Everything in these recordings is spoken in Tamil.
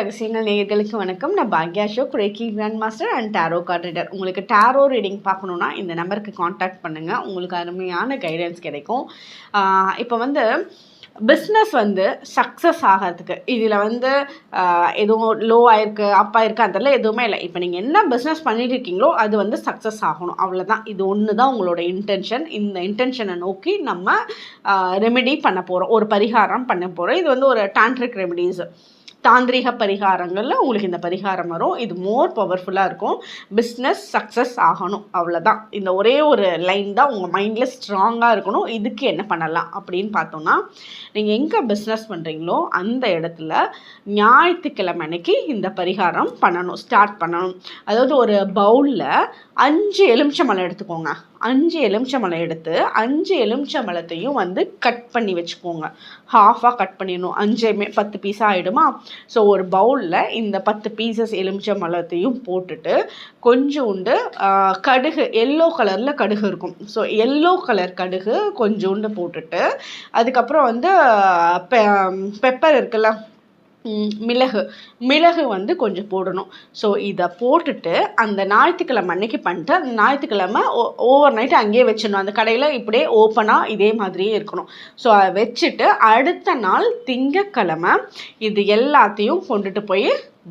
ரகசியங்கள் நேயர்களுக்கு வணக்கம். நான் Bhagya show குரேக்கி grand master and tarot card reader உங்களுக்கு டேரோ ரீடிங் பார்க்கணுன்னா இந்த நம்பருக்கு காண்டாக்ட் பண்ணுங்கள் உங்களுக்கு அருமையான கைடன்ஸ் கிடைக்கும். இப்போ வந்து பிஸ்னஸ் வந்து சக்ஸஸ் ஆகிறதுக்கு. இதில் வந்து எதுவும் லோ ஆயிருக்கு அப் ஆயிருக்கு அதெல்லாம் எதுவுமே இல்லை. இப்போ நீங்கள் என்ன பிஸ்னஸ் பண்ணிட்டு இருக்கீங்களோ அது வந்து சக்ஸஸ் ஆகணும். அவ்வளோதான் இது ஒன்று தான் உங்களோட இன்டென்ஷன் இந்த இன்டென்ஷனை நோக்கி நம்ம ரெமெடி பண்ண போகிறோம் ஒரு பரிகாரம் பண்ண போகிறோம் இது வந்து ஒரு டான்ட்ரிக் ரெமெடிஸ் தாந்திரிக பரிகாரங்களில் உங்களுக்கு இந்த பரிகாரம் வரும். இது மோர் பவர்ஃபுல்லாக இருக்கும். பிஸ்னஸ் சக்ஸஸ் ஆகணும். அவ்வளோதான் இந்த ஒரே ஒரு லைன் தான் உங்கள் மைண்டில் ஸ்ட்ராங்காக இருக்கணும். இதுக்கு என்ன பண்ணலாம் அப்படின்னு பார்த்தோம்னா நீங்கள் எங்கே பிஸ்னஸ் பண்ணுறீங்களோ அந்த இடத்துல ஞாயிற்றுக்கிழமை அன்னைக்கு இந்த பரிகாரம் பண்ணணும். ஸ்டார்ட் பண்ணணும். அதாவது ஒரு பவுலில் அஞ்சு எலுமிச்சம்பழம் எடுத்துக்கோங்க. அஞ்சு எலுமிச்சம்பழம் எடுத்து அஞ்சு எலுமிச்சம்பழத்தையும் வந்து கட் பண்ணி வச்சுக்கோங்க. ஹாஃபாக கட் பண்ணிடணும். அஞ்சுமே பத்து பீஸாக ஆகிடுமா ஸோ ஒரு பவுலில் இந்த பத்து பீசஸ் எலுமிச்சம்பழத்தையும் போட்டுட்டு கொஞ்சோண்டு கடுகு எல்லோ கலரில் கடுகு இருக்கும். ஸோ எல்லோ கலர் கடுகு கொஞ்சோண்டு போட்டுட்டு அதுக்கப்புறம் வந்து பெப்பர் இருக்குல்ல மிளகு. மிளகு வந்து கொஞ்சம் போடணும். ஸோ இதை போட்டுட்டு அந்த ஞாயிற்றுக்கிழமை அன்னைக்கு பண்ணிட்டு அந்த ஞாயிற்றுக்கிழமை ஓவர் நைட் அங்கேயே வச்சிடணும். அந்த கடையில் இப்படியே ஓப்பனாக இதே மாதிரியே இருக்கணும். ஸோ அதை வச்சுட்டு அடுத்த நாள் திங்கக்கிழமை இது எல்லாத்தையும் கொண்டுட்டு போய்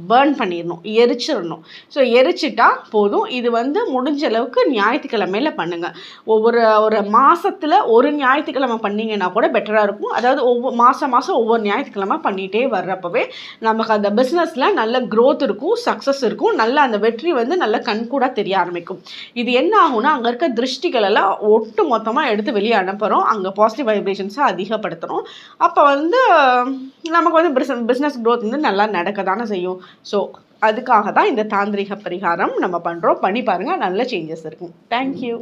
பேர்ன் பண்ணிடணும் எரிச்சிடணும். ஸோ எரிச்சிட்டா போதும். இது வந்து முடிஞ்ச அளவுக்கு ஞாயிற்றுக்கிழமையில பண்ணுங்கள் ஒவ்வொரு ஒரு மாதத்தில் ஒரு ஞாயிற்றுக்கிழமை பண்ணிங்கன்னா கூட பெட்டராக இருக்கும். அதாவது ஒவ்வொரு மாதம் மாதம் ஒவ்வொரு ஞாயிற்றுக்கிழமை பண்ணிகிட்டே வர்றப்பவே நமக்கு அந்த பிஸ்னஸில் நல்ல க்ரோத் இருக்கும் சக்ஸஸ் இருக்கும். நல்ல அந்த வெற்றி வந்து நல்ல கண்கூடாக தெரிய ஆரம்பிக்கும். இது என்ன ஆகும்னா அங்கே இருக்க திருஷ்டிகளெல்லாம் ஒட்டு மொத்தமாக எடுத்து வெளியே அனுப்புகிறோம் அங்கே பாசிட்டிவ் வைப்ரேஷன்ஸை அதிகப்படுத்துகிறோம் அப்போ வந்து நமக்கு வந்து பிஸ்னஸ் பிஸ்னஸ் க்ரோத் வந்து நல்லா நடக்க தானே செய்யும். ஸோ அதுக்காக தான் இந்த தாந்திரிக பரிகாரம் நம்ம பண்ணுறோம் பண்ணி பாருங்கள் நல்ல சேஞ்சஸ் இருக்கும் தேங்க்யூ